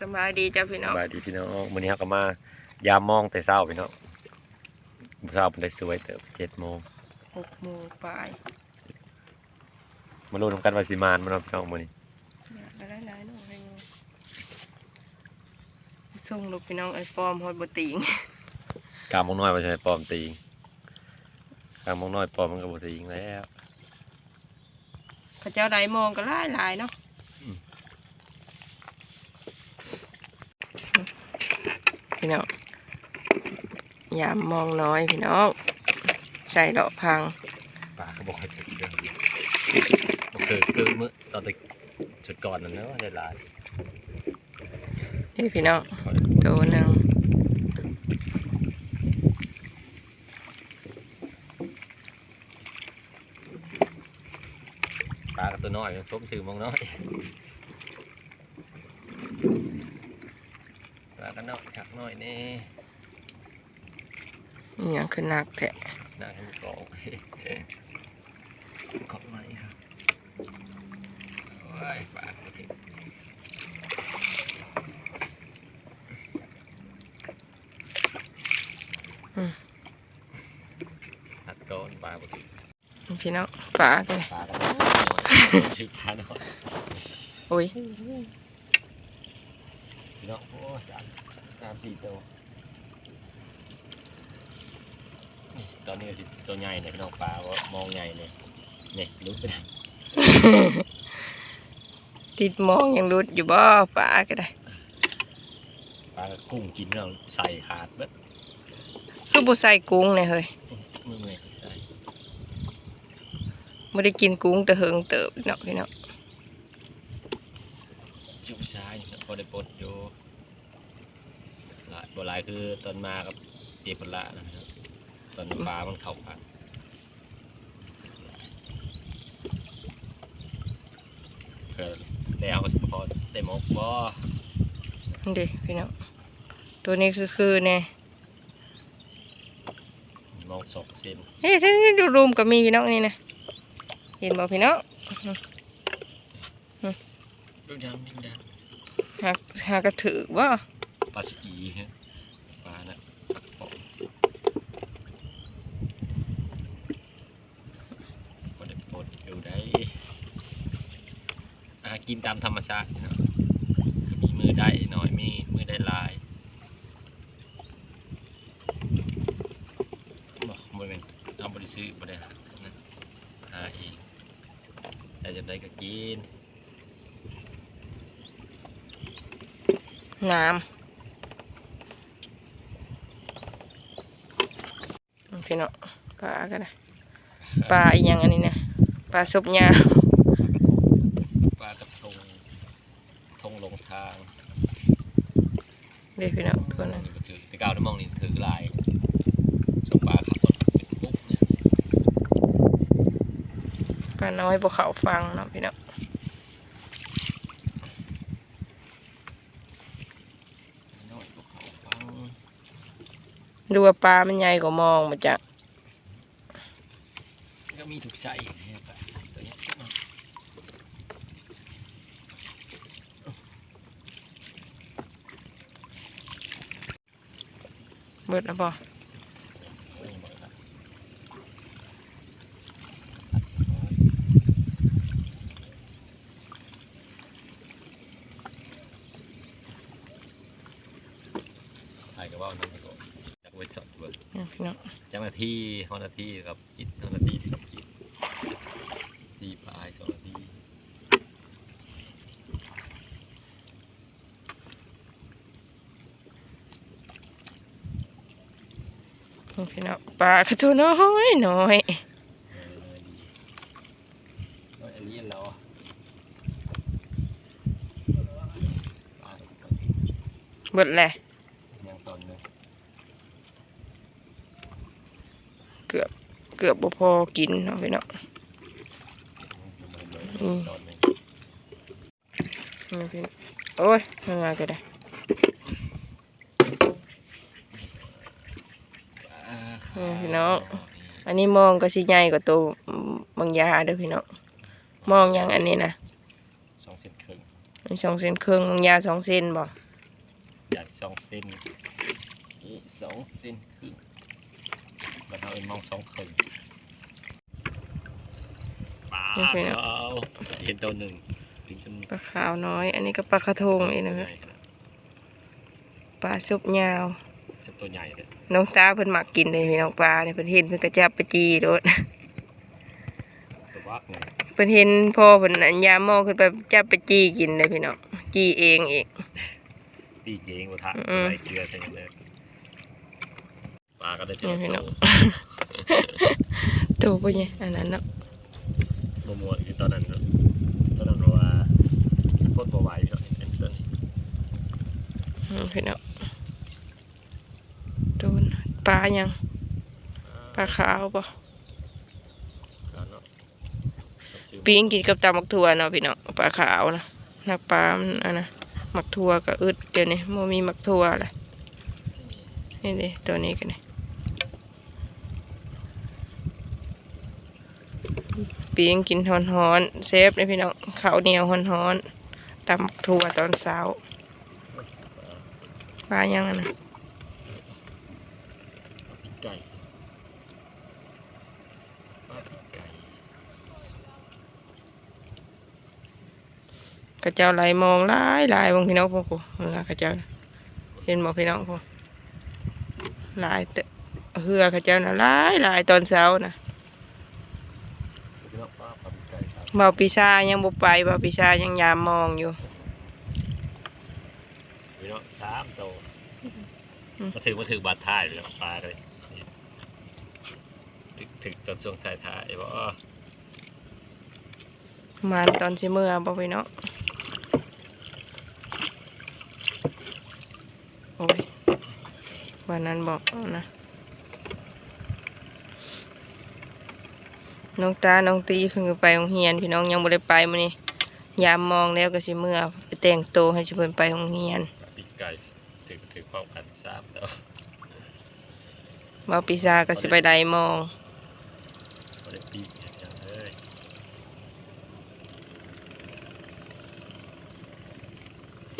สบายดีจ้าพี่น้องสบายดีพี่น้องมื้อนี้เราก็มายามมองแต่เช้าพี่น้องเช้าเป็นได้สวยเติบเจ็ดโมงหกโมงปลายมาลุ้นนำกันว่าสิมานมาเนาะพี่น้องมื้อนี้เนี่ยหลายหลายๆน้องให้งส่งลูกพี่น้องไอ้ปอมฮอดบ่ติงกามมองน้อยว่าใช่ปลอมตีงกามมองน้อยปลอมมันก็บ่ตีงแล้วเขาเจ้าใดมองก็หลายหลายๆเนาะ อืม พี่น้องยามมองน้อยพี่น้องใช่เลาะพังปลาก็บ่ค่อยถึงเด้อบ่คือคือมื้อตอนแต่ชุดก่อนนั่นเนาะได้หลายนี่พี่น้องตัวหนึ่งปลาก็ตัวน้อยสมชื่อมองน้อยปลาก็ น้อยชักน้อยแน่อหย่างคือนักแท้น่าให้มันกรอกกรอกไหมครับโอ้ยปลาก็ติดตัดก้อนปลาปกติพี่น้องปลาเลยปลาก็น้อยชื่อปลาน้อยโอ้ยพี่น้องโอ้ย สามสามสี่ตัวนี่ตอนนี้ก็สิตัวใหญ่เนี่ยพี่น้องปลาว่ามองใหญ่เลยเนี่ยลุกไปได้ติดมองยังรุดอยู่บ่ปลาก็ได้ปลาก็กุ้งกินเราใส่ขาดเบิดคือบ่ใส่กุ้งเนี่ยเฮ้ยมือเมื่อยใส่บ่ได้กินกุ้งแต่เฮิงเติบเนาะพี่น้องจุกซ้ายพอได้ปลดอยู่ หลายบ่หลายคือตอนมากับเจ็บปละนะครับตอนปลามันเข้าปากเพื่อแล้วก็สิพอได้หมกบ่นี่เด้พี่น้องตัวนี้คือคือเนี่ยมองสองเซนเฮ้ยท่านนี่ดูรูมก็มีพี่น้องนี่นะเห็นบ่พี่น้องดูดำดูดหากหากระถือว่าำปลาสีฮะปลานะปักปองบ่ได้ปลดอยู่ได้อา กินตามธรรมชาตินะครับมีมือได้หน่อยมีมือได้ลายบอกบ่เป็นเอาบริซื้อบ่ได้หานะหาเองแต่จะได้ก็กิน น้ำพี่น้องปลาก็ได้ปลาอีหยังอันนี้นะปลาซบยาปลากระทง ทงลงทางเด้พี่น้องตัวนั้นนี่ก็ถือไปกาวน้ำมองนี่ถือลายส่งปลาขับรถเป็นปุ๊บเนี่ยปลาน้อยบ่เข้าฟังเนาะพี่น้องน้อยพวกเขาฟังดูว่าปลามันใหญ่กว่ามองมาจ้ะก็มีถูกใส่เนี่ยปลาตัวเนี้ยเนาะ เบิดแล้วบ่โอ้ยหมดละใครก็ว่านั่นก็จากเวทสดเบิร์นี่พี่น้องเจ้าหน้าที่ฮอนนาที่ครับอิดฮอนนาที่ที่ทำอิดที่ปลายสองนาที นี่ พี่น้องปลากระตัวน้อยน้อยเออเลยดีน้อบิดแหละยังตอนนึงเกือบพอกินเนาะพี่น้องอือโอ้ยยังไงก็ได้ ปลา นี่ พี่น้อง อันนี้มองก็สิใหญ่กว่าตัวบางยาเด้อพี่น้อง มองอย่างอันนี้นะสองเส้นครึ่งอันสองเซนครึ่งบางยาสองเซนบ่อจากสองเซนนี่สองเซนครึ่งมาทำเป็นมองสองครึ่งปลาเอาเห็นตัวหนึ่งถึงจนปลาขาวน้อย อันนี้ก็ปลากระทงอีกนะใหคะญ่ขนาดปลาซุปยาวจะ ตัวใหญ่เลยน้องตาเพิ่นมักกินเลยพี่น้องปลาเนี่ยเพิ่นเห็นเพิ่นก็จับไปจีโดดตัววักไงเพิ่นเห็นพ่อเพิ่นอันยามมองขึ้นไปจับไปจีกินเลยพี่น้องจีเองเองปีกเองกระทะอืมใส่เกลือใส่เลยปลาก็ได้เจอนี่พี่น้องตัวตัวบ่เนี่ยอันนั้นเนาะมัวมัวๆคือตอนนั้นเนอะตอนนั้นว่าโคตรบ่ไหวพี่น้องเห็นตัวนี้อืมพี่น้องโดน ปลายังปลาขาวบ่อ่าเนาะชื่อปิ้งกินกับตำมักถั่วเนาะพี่น้องปลาขาวนะนักปลามันอันนะมักถั่วก็อึดเดี๋ยวนี้บ่มีมักถั่วเลยนี่ดิตัวนี้กันนี่ปิ้งกินฮ้อนๆเซฟเลยพี่น้องข้าวเหนียวฮ้อนๆตำมักถั่วตอนเช้าปลายังอะนะ ปีกไก่ปลาปีกไก่ กระเจ้าไหลมองหลายหลายบางพี่น้องพวกกูเหือกระเจ้าน่ะเห็นบอกพี่น้องพวกหลายเตอะเหือกระเจ้าน่ะหลายหลายตอนเช้านะพี่น้องปลาปลาปีกไก่ครับเบาปีชายังบ่ไปเบาปีชายังยามมองอยู่พี่น้องสามตัวอืมมาถึงมาถึงบาดท้ายเลยปลาเลยถึงถึงตอนช่วงท้ายท้ายๆบ่มานตอนสิเมื่อบ่พี่น้องโอ้ย วันนั้นบอกเอานะ น้องตา น้องตีเพิ่งก็ไปโรงเรียน พี่น้องยังบ่ได้ไปมื้อนี้ยามมองแล้วก็สิเมื่อไปแต่งตัวให้สิเพิ่นไปโรงเรียนปลาปีกไก่ถึงถึงความกันสามตัวเบาปีชาก็สิไปไดมองบ่ได้ปีกอย่างเอ้ย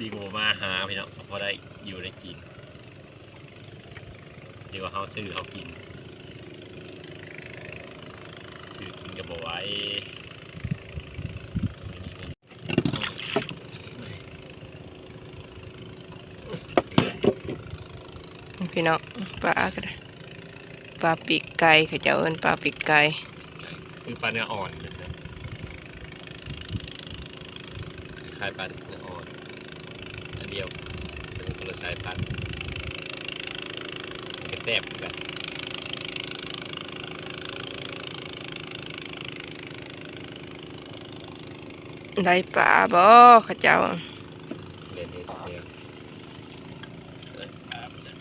ดีโมมาหาพี่น้องพอได้อยู่ได้กิน ดีกว่าเขาซื้อเขากินซื้อกินก็บ่ไหวพี่น้องปลาก็ได้ปลาปีกไก่เขาเจ้าเอิ้นปลาปีกไก่คือปลาเนื้ออ่อนเลยนะคล้ายๆปลาเนื้ออ่อนอันเดียวเป็นคนละสายพันธุ์ มันก็แซ่บเหมือนกันได้ปลาบ่เขาเจ้าเรียนเองเสียงเอ้ยปลามันจะ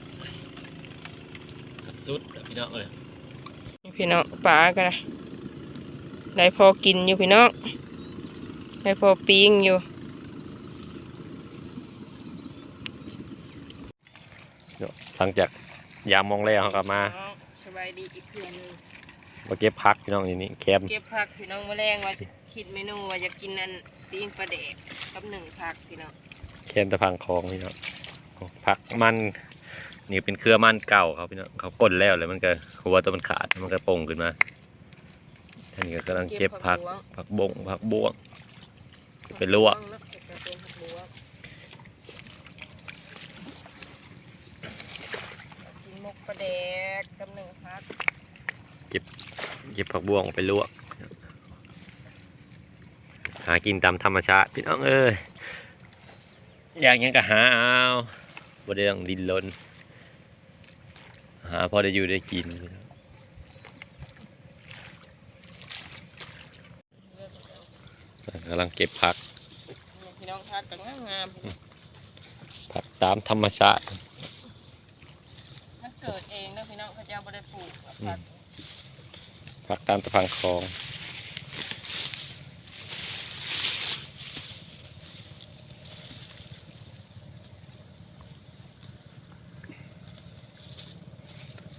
สุดอะพี่น้องเลยพี่น้องปลาก็ได้ได้พอกินอยู่พี่น้องได้พอปิ้งอยู่หลังจาก ยามมองแล้วเขากลับมาสบายดีอีกเพื่อนนึงมาเก็บพักพี่น้องอยู่นี่แคมเก็บผักพี่น้องแมลงว่าสิคิดเมนูว่าจะกินนั่นปิ้งปลาแดกกับหนึ่งผักพี่น้องแคมตะพังคลองพี่น้องพักมันนี่เป็นเครือมันเก่าเขาพี่น้องเขาก้นแล้วเลยมันก็หัวตัวมันขาดมันก็โป่งขึ้นมาท่านี้ก็กำลังเก็บผักผักบงผักบวงไปลวก เนาะเก็บผักลวกกินหมก ปลาแดกกับหนึ่งผักเก็บผักบวงไปลวก หากินตามธรรมชาติพี่น้องเอ้ยอยากหยังก็หาเอาบ่ได้ต้องดิ้นรนหาพอได้อยู่ได้กินพี่น้องกำลังเก็บผักพี่น้องผักก็งามผักตามธรรมชาติๆมัน เกิดเองนะพี่น้องเขาเจ้าบ่ได้ปลูกผักผักตามตะพังคลอง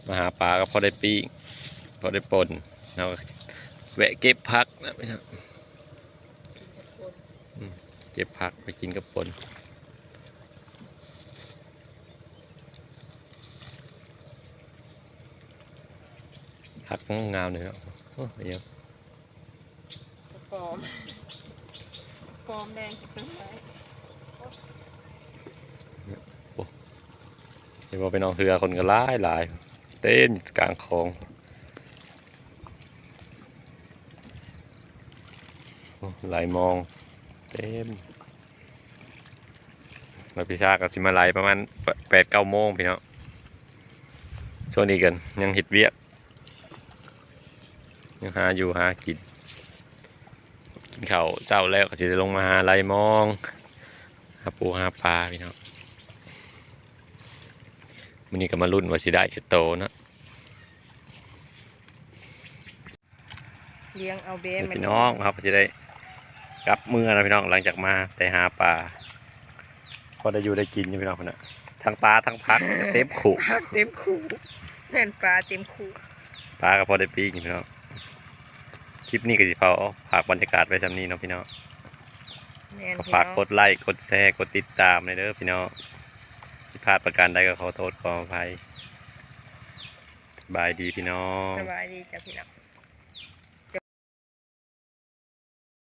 มาหาปลาก็พอได้ปีกพอได้ปนเราก็แวะเก็บผักนะพี่น้องเก็บผักไปกินกับปน พักงามเลยเนาะโอ้ยเยอะปอมปอมแดงขึ้นไปเห็นว่าไปนอนเรือคนก็หลายหลาย เต้นกลางคลองโอ้ไหลมอง เต็มเราพิชากับสิมาไหลประมาณแปดเก้าโมงพี่เนาะช่วงนี้กันยังหิดเวียก ยังหาอยู่หากินกินข้าวเช้าแล้วก็สิได้ลงมาหาไหลมองหาปูหาปลาพี่เนาะมันนี้ก็มารุ่นว่าสิได้จะโตเนาะเลี้ยงเอาเบ้มันพี่น้องครับจะได้กลับเมื่อนะพี่น้องหลังจากมาแต่หาปลาพอได้อยู่ได้กินอยู่พี่น้องคนน่ะทั้งปลาทั้งพักเต็มขู่ปลาเต็มคูแม่นปลาเต็มคูปลาก็พอได้ปีกอยู่พี่น้อง คลิปนี้ก็สิพาเอาฝากบรรยากาศไว้สำนี้เนาะพี่น้องแม่นก็พี่ฝากน้องกดไลค์กดแชร์กดติดตามเลยเด้อพี่น้องที่พลาดประการใดก็ขอโทษขออภัยสบายดีพี่น้อง สบายดีจ้ะพี่น้อง